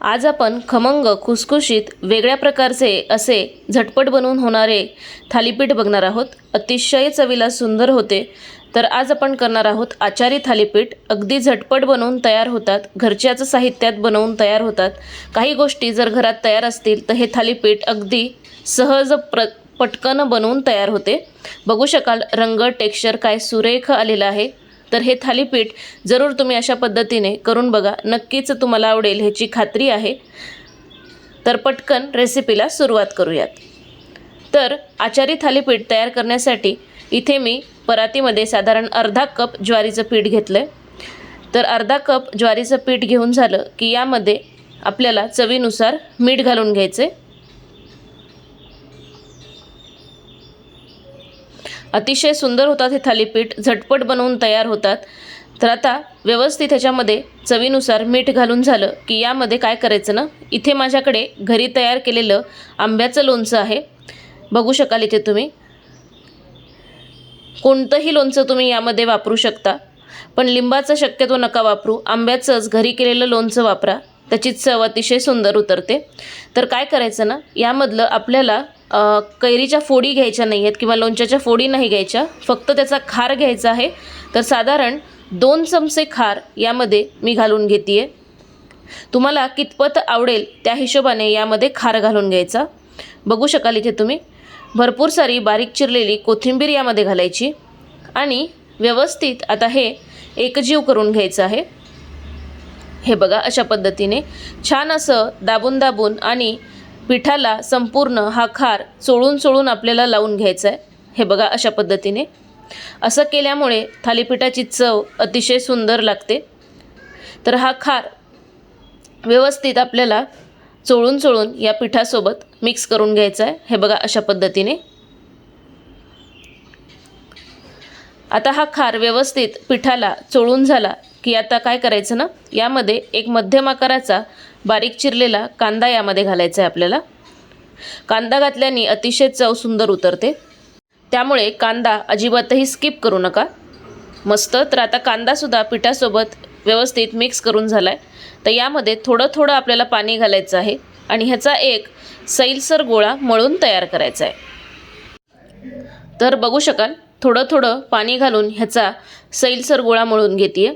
आज आपण खमंग खुसखुशीत वेगळ्या प्रकारचे असे झटपट बनवून होणारे थालीपीठ बघणार आहोत. अतिशय चवीला सुंदर होते. तर आज आपण करणार आहोत आचारी थालीपीठ. अगदी झटपट बनवून तयार होतात. घरच्याच साहित्यात बनवून तयार होतात. काही गोष्टी जर घरात तयार असतील तर हे थालीपीठ अगदी सहज प्र पटकन बनवून तयार होते. बघू शकाल रंग टेक्स्चर काय सुरेख आलेलं आहे. तर हे थालीपीठ जरूर तुम्ही अशा पद्धतीने करून बघा. नक्कीच तुम्हाला आवडेल ह्याची खात्री आहे. तर पटकन रेसिपीला सुरुवात करूयात. तर आचारी थालीपीठ तयार करण्यासाठी इथे मी परातीमध्ये साधारण अर्धा कप ज्वारीचं पीठ घेतलं आहे तर अर्धा कप ज्वारीचं पीठ घेऊन झालं की यामध्ये आपल्याला चवीनुसार मीठ घालून घ्यायचे अतिशय सुंदर होतात हे थालीपीठ झटपट बनवून तयार होतात. तर आता व्यवस्थित ह्याच्यामध्ये चवीनुसार मीठ घालून झालं की यामध्ये काय करायचं ना? इथे माझ्याकडे घरी तयार केलेलं आंब्याचं लोणचं आहे. बघू शकाल इथे तुम्ही. कोणतंही लोणचं तुम्ही यामध्ये वापरू शकता. पण लिंबाचं शक्यतो नका वापरू. आंब्याचंच घरी केलेलं लोणचं वापरा. त्याची चव अतिशय सुंदर उतरते. तर काय करायचं ना? यामधलं आपल्याला कैरीच्या फोडी घ्यायच्या नाही आहेत किंवा लोणच्याच्या फोडी नाही घ्यायच्या फक्त त्याचा खार घ्यायचा आहे. तर साधारण दोन चमचे खार यामध्ये मी घालून घेते आहे तुम्हाला कितपत आवडेल त्या हिशोबाने यामध्ये खार घालून घ्यायचा. बघू शकाल इथे तुम्ही. भरपूर सारी बारीक चिरलेली कोथिंबीर यामध्ये घालायची. आणि व्यवस्थित आता हे एकजीव करून घ्यायचं आहे. हे बघा अशा पद्धतीने छान असं दाबून दाबून आणि पिठाला संपूर्ण हा खार चोळून चोळून आपल्याला लावून घ्यायचा आहे. हे बघा अशा पद्धतीने. असं केल्यामुळे थालीपीठाची चव अतिशय सुंदर लागते. तर हा खार व्यवस्थित आपल्याला चोळून चोळून या पिठासोबत मिक्स करून घ्यायचा आहे. हे बघा अशा पद्धतीने. आता हा खार व्यवस्थित पिठाला चोळून झाला की आता काय करायचं ना? यामध्ये एक मध्यम आकाराचा बारीक चिरलेला कांदा यामध्ये घालायचा आहे आपल्याला. कांदा घातल्याने अतिशय चव सुंदर उतरते. त्यामुळे कांदा अजिबातही स्किप करू नका. मस्त तर आता कांदासुद्धा पिठासोबत व्यवस्थित मिक्स करून झाला आहे तर यामध्ये थोडं थोडं आपल्याला पाणी घालायचं आहे आणि ह्याचा एक सैलसर गोळा मळून तयार करायचा आहे. तर बघू शकाल थोडं थोडं पाणी घालून ह्याचा सैलसर गोळा मळून घेते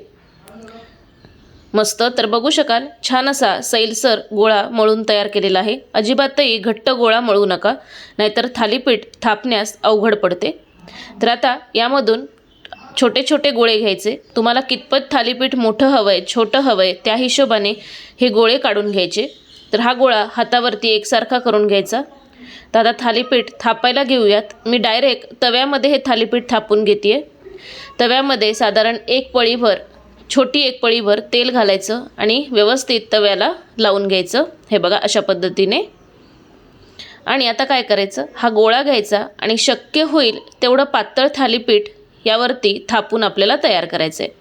मस्त तर बघू शकाल. छान असा सैलसर गोळा मळून तयार केलेला आहे. अजिबातही घट्ट गोळा मळू नका नाहीतर थालीपीठ थापण्यास अवघड पडते. तर आता यामधून छोटे छोटे गोळे घ्यायचे. तुम्हाला कितपत थालीपीठ मोठं हवं आहे छोटं हवं आहे त्या हिशोबाने हे गोळे काढून घ्यायचे. तर हा गोळा हातावरती एकसारखा करून घ्यायचा. तर आता थालीपीठ थापायला घेऊयात. मी डायरेक्ट तव्यामध्ये हे थालीपीठ थापून घेते तव्यामध्ये साधारण एक पळीभर छोटी एक पळीभर तेल घालायचं आणि व्यवस्थित तव्याला लावून घ्यायचं. हे बघा अशा पद्धतीने. आणि आता काय करायचं? हा गोळा घ्यायचा आणि शक्य होईल तेवढं पातळ थालीपीठ यावरती थापून आपल्याला तयार करायचं आहे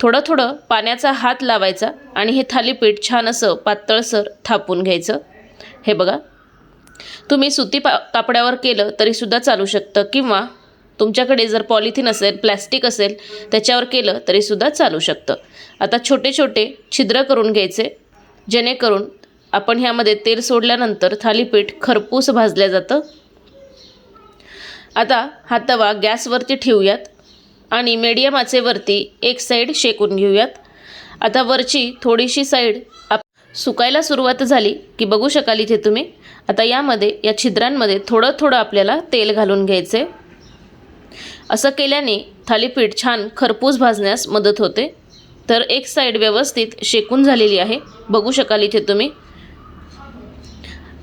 थोडं थोडं पाण्याचा हात लावायचा आणि हे थालीपीठ छान असं पातळसर थापून घ्यायचं. हे बघा. तुम्ही सुती पा कापड्यावर केलं तरीसुद्धा चालू शकतं किंवा तुमच्याकडे जर पॉलिथिन असेल प्लॅस्टिक असेल त्याच्यावर केलं तरीसुद्धा चालू शकतं. आता छोटे छोटे छिद्र करून घ्यायचे जेणेकरून आपण ह्यामध्ये तेल सोडल्यानंतर थालीपीठ खरपूस भाजलं जातं. आता हा तवा गॅसवरती ठेवूयात आणि मीडियम आचेवरती एक साईड शेकून घेऊयात. आता वरची थोडीशी साईड आप सुकायला सुरुवात झाली की बघू शकाल इथे तुम्ही. आता यामध्ये या छिद्रांमध्ये थोडं थोडं आपल्याला तेल घालून घ्यायचे असं केल्याने थालीपीठ छान खरपूस भाजण्यास मदत होते. तर एक साईड व्यवस्थित शेकून झालेली आहे. बघू शकाल इथे तुम्ही.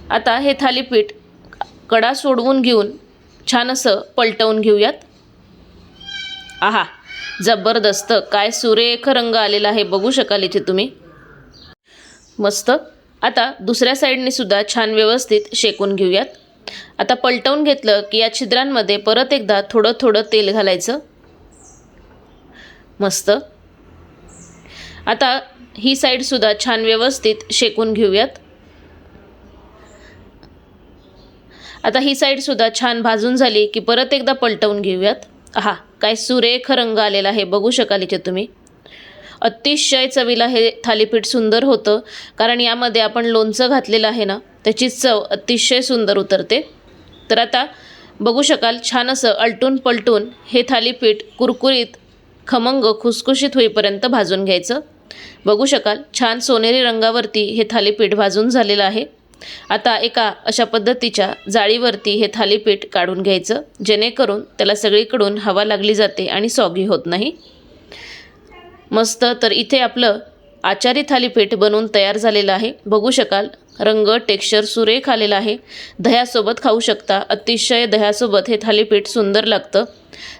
आता हे थालीपीठ कडा सोडवून घेऊन छान असं पलटवून घेऊयात. आहा जबरदस्त. काय सुरेख रंग आलेला आहे. बघू शकाल इथे तुम्ही. मस्त. आता दुसऱ्या साईडने सुद्धा छान व्यवस्थित शेकून घेऊयात. आता पलटवून घेतलं की या छिद्रांमध्ये परत एकदा थोडं थोडं तेल घालायचं. मस्त. आता ही साईडसुद्धा छान व्यवस्थित शेकून घेऊयात. आता ही साईडसुद्धा छान भाजून झाली की परत एकदा पलटवून घेऊयात. हा काय सुरेख रंग आलेला आहे बघू शकाल इथे तुम्ही. अतिशय चवीला हे थालीपीठ सुंदर होतं कारण यामध्ये आपण लोणचं घातलेलं आहे ना त्याची चव अतिशय सुंदर उतरते. तर आता बघू शकाल छान असं अलटून पलटून हे थालीपीठ कुरकुरीत खमंग खुसखुशीत होईपर्यंत भाजून घ्यायचं. बघू शकाल छान सोनेरी रंगावरती हे थालीपीठ भाजून झालेलं आहे. आता एका अशा पद्धतीच्या जाळीवरती हे थालीपीठ काढून घ्यायचं जेणेकरून त्याला सगळीकडून हवा लागली जाते आणि सॉगी होत नाही. मस्त तर इथे आपलं आचारी थालीपीठ बनवून तयार झालेलं आहे. बघू शकाल रंग टेक्स्चर सुरेख आलेला आहे. दह्यासोबत खाऊ शकता. अतिशय दह्यासोबत हे थालीपीठ सुंदर लागतं.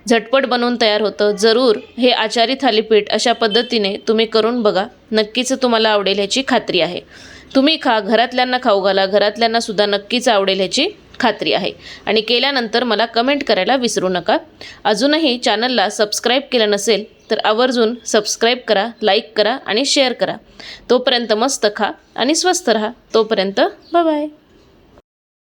झटपट बनवून तयार होतं. जरूर हे आचारी थालीपीठ अशा पद्धतीने तुम्ही करून बघा. नक्कीच तुम्हाला आवडेल ह्याची खात्री आहे. तुम्ही खा. घरातल्यांना खाऊ घाला. घरातल्यांना सुद्धा नक्कीच आवडेल ह्याची खात्री आहे. आणि केल्यानंतर मला कमेंट करायला विसरू नका. अजूनही चॅनलला सबस्क्राईब केलं नसेल तर आवर्जून सबस्क्राईब करा लाईक करा आणि शेअर करा. तोपर्यंत मस्त खा आणि स्वस्त राहा. तोपर्यंत बाय